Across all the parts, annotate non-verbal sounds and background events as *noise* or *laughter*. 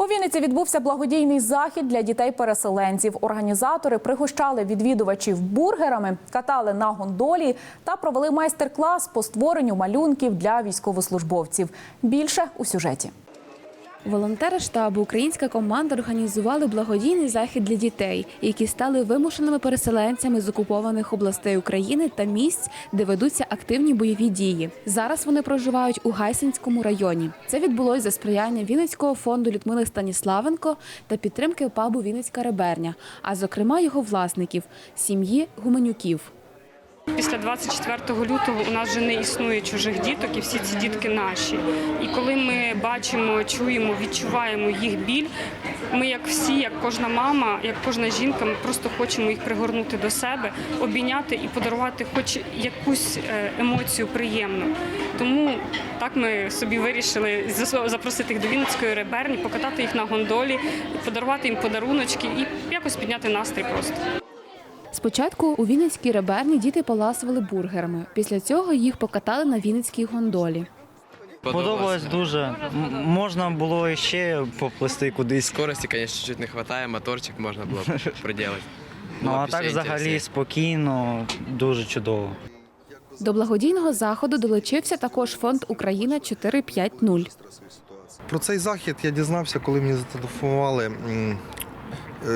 У Вінниці відбувся благодійний захід для дітей-переселенців. Організатори пригощали відвідувачів бургерами, катали на гондолі та провели майстер-клас по створенню малюнків для військовослужбовців. Більше у сюжеті. Волонтери штабу Українська команда організували благодійний захід для дітей, які стали вимушеними переселенцями з окупованих областей України та місць, де ведуться активні бойові дії. Зараз вони проживають у Гайсинському районі. Це відбулось за сприяння Вінницького фонду Людмили Станіславенко та підтримки пабу Вінницька реберня, а зокрема його власників сім'ї Гуменюків. Після 24 лютого у нас вже не існує чужих діток, і всі ці дітки наші. І коли ми бачимо, чуємо, відчуваємо їх біль, ми, як всі, як кожна мама, як кожна жінка, ми просто хочемо їх пригорнути до себе, обійняти і подарувати хоч якусь е, емоцію приємну. Тому так ми собі вирішили запросити їх до Вінницької реберні, покатати їх на гондолі, подарувати їм подаруночки і якось підняти настрій просто. Спочатку у Вінницькій реберні діти поласували бургерами. Після цього їх покатали на Вінницькій гондолі. Подобалось дуже. М- Можна було ще поплисти кудись. Скорости, конечно, чуть-чуть не хватает, моторчик можно было *laughs* бы проделать. Ну Было а б так ще взагалі інтересніше. спокійно, дуже чудово. До благодійного заходу долучився також фонд Україна 450. Про цей захід я дізнався, коли мені зателефонували м, е,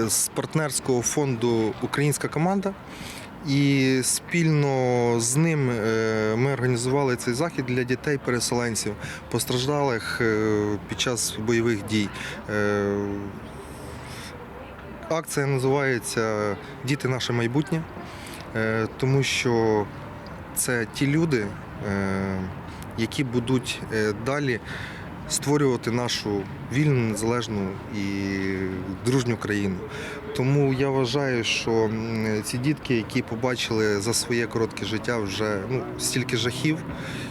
з партнерського фонду Українська команда. І спільно з ним е, ми організували цей захід для дітей-переселенців, постраждалих е, під час бойових дій. Е, Акція називається Діти наше майбутнє, е, тому що це ті люди, е, які будуть е, далі створювати нашу вільну, незалежну і дружню країну. Тому я вважаю, що ці дітки, які побачили за своє коротке життя вже ну, стільки жахів,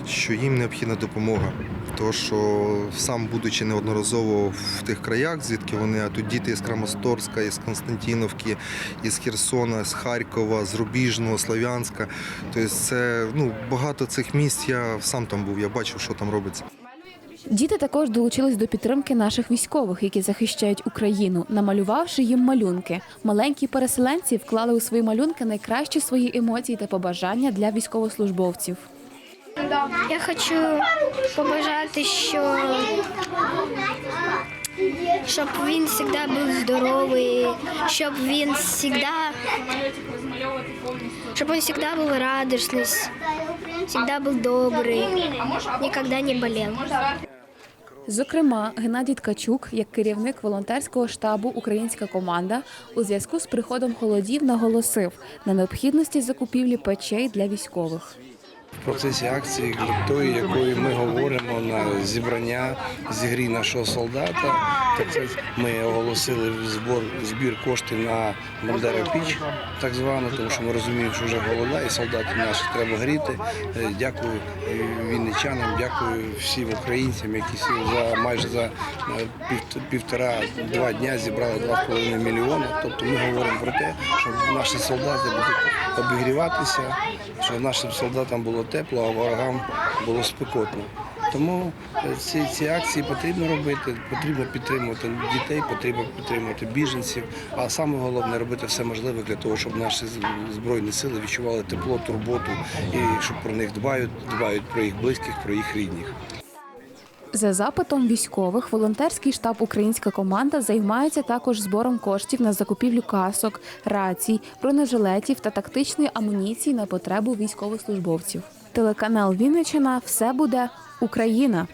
що їм необхідна допомога. Тому що сам, будучи неодноразово в тих краях, звідки вони, а тут діти із Краматорська, із Константіновки, із Херсона, з Харкова, з Рубіжного, Слов'янська. Тобто це ну, багато цих місць. Я сам там був, я бачив, що там робиться. Діти також долучились до підтримки наших військових, які захищають Україну, намалювавши їм малюнки. Маленькі переселенці вклали у свої малюнки найкращі свої емоції та побажання для військовослужбовців. Я хочу побажати, що щоб він завжди був здоровий, щоб він завжди, щоб він завжди був радісний, завжди був добрий, ніколи не болів. Зокрема, Геннадій Ткачук, як керівник волонтерського штабу Українська команда, у зв'язку з приходом холодів наголосив на необхідності закупівлі печей для військових. В процесі акції тої, якої ми говоримо на зібрання зігрій нашого солдата. Так ми оголосили збор збір коштів на Бандера Піч, так звану, тому що ми розуміємо, що вже голода, і солдатів наших треба гріти. Е, Дякую вінничанам, дякую всім українцям, які за майже за е, півтора-два дня зібрали 2,5 мільйони. Тобто ми говоримо про те, що наші солдати будуть обігріватися, щоб нашим солдатам було тепло, а ворогам було спекотно. Тому е, ці, ці акції потрібно робити, потрібно підтримувати дітей, потрібно підтримувати біженців. А саме головне робити все можливе для того, щоб наші збройні сили відчували тепло, турботу і щоб про них дбають, дбають про їх близьких, про їх рідних. За запитом військових, волонтерський штаб Українська команда займається також збором коштів на закупівлю касок, рацій, бронежилетів та тактичної амуніції на потребу військовослужбовців. Телеканал Вінничина все буде Україна.